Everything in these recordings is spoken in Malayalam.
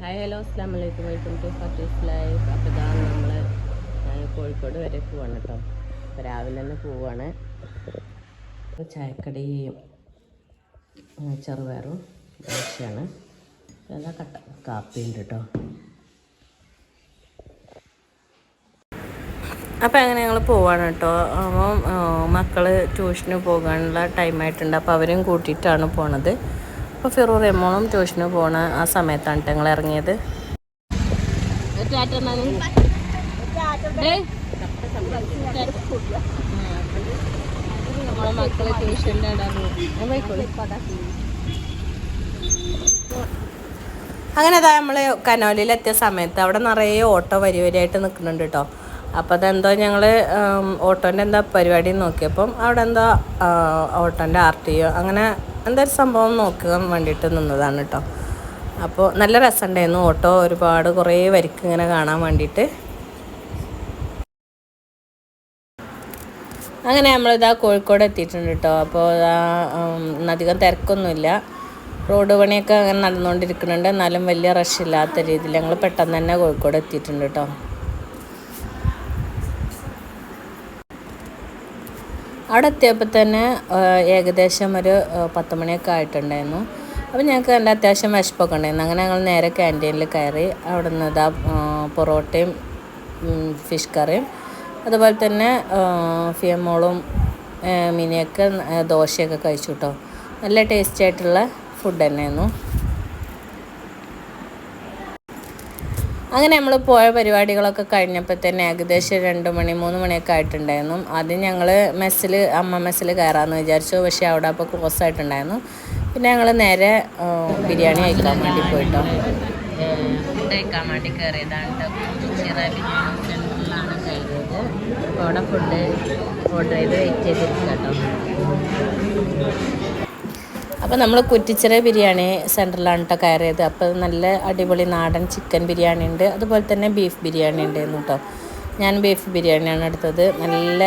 ഹായ് ഹലോ അസ്ലാം വലൈക്കും വെൽക്കം ടു ഫത്തീസ് ലൈഫ് അപ്പോൾ ഇതാണ് നമ്മൾ കോഴിക്കോട് വരെ പോവാണ് കേട്ടോ അപ്പോൾ രാവിലെ തന്നെ പോവാണ്. ചായക്കടയും ചെറുപയറും ദോശയാണ്. എന്താ കട്ട കാപ്പിയുണ്ട് കേട്ടോ അപ്പോൾ അങ്ങനെ ഞങ്ങൾ പോവാണ് കേട്ടോ അപ്പം മക്കൾ ട്യൂഷന് പോകാനുള്ള ടൈമായിട്ടുണ്ട് അപ്പോൾ അവരെയും കൂട്ടിയിട്ടാണ് പോണത്. അപ്പോൾ ഫിറൂർ എമ്മോളും ട്യൂഷന് പോണ ആ സമയത്താണ് ഞങ്ങൾ ഇറങ്ങിയത്. നമ്മളെ മക്കളെ ട്യൂഷന്റെ അങ്ങനെ അതാ നമ്മൾ കനോലിയിൽ എത്തിയ സമയത്ത് അവിടെ നിറയെ ഓട്ടോ വരി വരിയായിട്ട് നിൽക്കുന്നുണ്ട് കേട്ടോ അപ്പോൾ അതെന്തോ ഞങ്ങൾ ഓട്ടോന്റെ എന്താ പരിപാടി നോക്കിയപ്പം അവിടെ എന്തോ ഓട്ടോന്റെ ആർ ടി ഒ അങ്ങനെ എന്തൊരു സംഭവം നോക്കാൻ വേണ്ടിയിട്ട് നിന്നതാണ് കേട്ടോ അപ്പോൾ നല്ല രസമുണ്ടായിരുന്നു ഓട്ടോ ഒരുപാട് കുറേ വരിക്ക് ഇങ്ങനെ കാണാൻ വേണ്ടിയിട്ട്. അങ്ങനെ നമ്മളിതാ കോഴിക്കോട് എത്തിയിട്ടുണ്ട് കേട്ടോ അപ്പോൾ അധികം തിരക്കൊന്നുമില്ല. റോഡ് പണിയൊക്കെ അങ്ങനെ നടന്നുകൊണ്ടിരിക്കുന്നുണ്ട്. എന്നാലും വലിയ റഷ് ഇല്ലാത്ത രീതിയിൽ ഞങ്ങൾ പെട്ടെന്ന് തന്നെ കോഴിക്കോട് എത്തിയിട്ടുണ്ട് കേട്ടോ അവിടെ എത്തിയപ്പോൾ തന്നെ ഏകദേശം ഒരു പത്ത് മണിയൊക്കെ ആയിട്ടുണ്ടായിരുന്നു. അപ്പോൾ ഞങ്ങൾക്ക് നല്ല അത്യാവശ്യം വിശപ്പൊക്കെ ഉണ്ടായിരുന്നു. അങ്ങനെ ഞങ്ങൾ നേരെ ക്യാന്റീനിൽ കയറി അവിടെ നിന്ന് ഇതാ പൊറോട്ടയും ഫിഷ് കറിയും അതുപോലെ തന്നെ ഫിയമോളും മിനിയൊക്കെ ദോശയൊക്കെ കഴിച്ചു കേട്ടോ. നല്ല ടേസ്റ്റി ആയിട്ടുള്ള ഫുഡ് തന്നെയായിരുന്നു. അങ്ങനെ നമ്മൾ പോയ പരിപാടികളൊക്കെ കഴിഞ്ഞപ്പോൾ തന്നെ ഏകദേശം രണ്ട് മണി മൂന്ന് മണിയൊക്കെ ആയിട്ടുണ്ടായിരുന്നു. ആദ്യം ഞങ്ങൾ മെസ്സിൽ അമ്മ മെസ്സിൽ കയറാമെന്ന് വിചാരിച്ചു. പക്ഷേ അവിടെ അപ്പോൾ ക്ലോസ് ആയിട്ടുണ്ടായിരുന്നു. പിന്നെ ഞങ്ങൾ നേരെ ബിരിയാണി കഴിക്കാൻ വേണ്ടി പോയിട്ടോ. ഫുഡ് കഴിക്കാൻ വേണ്ടി കയറിയതാണ് അപ്പോൾ അവിടെ ഫുഡ് ഓർഡർ ചെയ്ത് വെയിറ്റ് ചെയ്തിരിക്കുക കേട്ടോ അപ്പോൾ നമ്മൾ കുറ്റിച്ചിറ ബിരിയാണി സെന്ററിലാണ് കേട്ടോ കയറിയത്. അപ്പോൾ നല്ല അടിപൊളി നാടൻ ചിക്കൻ ബിരിയാണി ഉണ്ട്. അതുപോലെ തന്നെ ബീഫ് ബിരിയാണി ഉണ്ടായിരുന്നു കേട്ടോ ഞാൻ ബീഫ് ബിരിയാണിയാണ് എടുത്തത്. നല്ല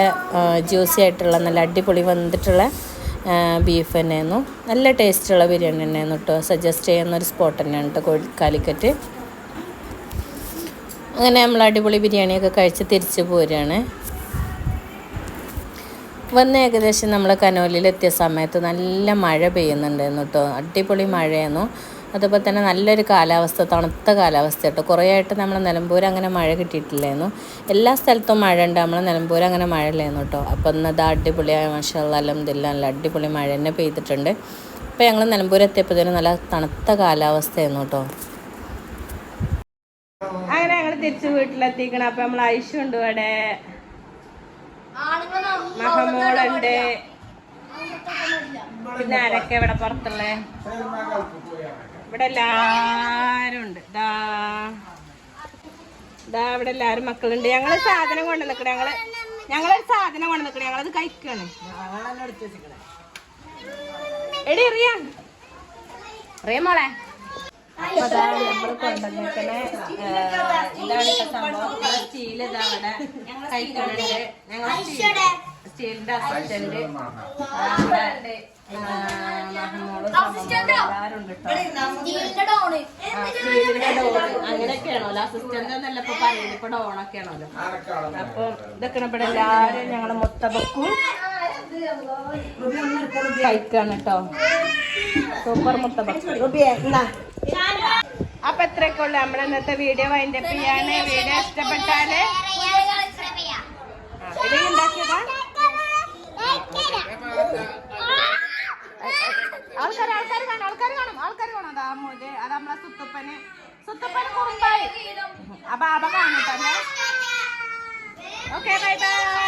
ജ്യൂസി ആയിട്ടുള്ള നല്ല അടിപൊളി വന്നിട്ടുള്ള ബീഫ് തന്നെയായിരുന്നു. നല്ല ടേസ്റ്റുള്ള ബിരിയാണി തന്നെയായിരുന്നു കേട്ടോ സജസ്റ്റ് ചെയ്യുന്ന ഒരു സ്പോട്ട് തന്നെയാണ് കേട്ടോ കോഴി കാലിക്കറ്റ് അങ്ങനെ നമ്മൾ അടിപൊളി ബിരിയാണിയൊക്കെ കഴിച്ച് തിരിച്ചു പോരുകയാണ്. വന്ന് ഏകദേശം നമ്മൾ കനോലിലെത്തിയ സമയത്ത് നല്ല മഴ പെയ്യുന്നുണ്ടായിരുന്നു കേട്ടോ അടിപൊളി മഴയായിരുന്നു. അതുപോലെ തന്നെ നല്ലൊരു കാലാവസ്ഥ തണുത്ത കാലാവസ്ഥ കേട്ടോ കുറേ ആയിട്ട് നമ്മൾ നിലമ്പൂർ അങ്ങനെ മഴ കിട്ടിയിട്ടില്ലായിരുന്നു. എല്ലാ സ്ഥലത്തും മഴ ഉണ്ട്. നമ്മൾ നിലമ്പൂർ അങ്ങനെ മഴ ഇല്ലായിരുന്നു കേട്ടോ അപ്പോൾ ഇന്നത് അടിപൊളിയായ. മഷാല്ല അലഹമില്ല നല്ല അടിപൊളി മഴ തന്നെ പെയ്തിട്ടുണ്ട്. അപ്പോൾ ഞങ്ങൾ നിലമ്പൂർ എത്തിയപ്പോഴത്തേനും നല്ല തണുത്ത കാലാവസ്ഥയായിരുന്നു കേട്ടോ അങ്ങനെ ഞങ്ങൾ തിരിച്ച് വീട്ടിലെത്തിക്കണം. അപ്പം നമ്മൾ ഉണ്ട് ഇവിടെ. മഹമോളുണ്ട് പിന്നെ ആരൊക്കെ ഇവിടെ പുറത്തുള്ള? ഇവിടെ എല്ലാരും ഉണ്ട്. ദാ. ദാ ഇവിടെ എല്ലാരും മക്കളുണ്ട്. ഞങ്ങൾ സാധനം കൊണ്ട് നിൽക്കണം ഞങ്ങൾ ഞങ്ങളൊരു സാധനം കൊണ്ട് നിൽക്കണം ഞങ്ങളത് കഴിക്കണം. എടി അറിയാ റിയ മോളെ. അപ്പൊ കഴിക്കുന്നുണ്ട് ഞങ്ങൾ സ്റ്റീലിന്റെ അസിസ്റ്റന്റ് എന്നല്ല പറയുന്നത്. ഇപ്പൊ ഡോണൊക്കെയാണല്ലോ. അപ്പൊ ഇതൊക്കെ ഇവിടെ എല്ലാരും ഞങ്ങൾ മുത്തബക്കും കഴിക്കാണ് കേട്ടോ സൂപ്പർ മുത്തബക്ക്. അപ്പൊ ഇത്രയൊക്കെ ഉള്ളു. നമ്മുടെ ഇന്നത്തെ വീഡിയോ വൈൻഡ് അപ്പ് ചെയ്യാണ് വീഡിയോ ഇഷ്ടപ്പെട്ടാൽ ഉണ്ടാക്കിയതാ? ആൾക്കാർ ആൾക്കാർ കാണും ആൾക്കാർ കാണും ആൾക്കാർ കാണും. അതാ മോര് അത് നമ്മളെ സുത്തപ്പന്. സുത്തപ്പന് കുറുമ്പായി. അപ്പൊ അപ്പൊ കാണൂട്ടോ ഓക്കെ ബൈ ബൈ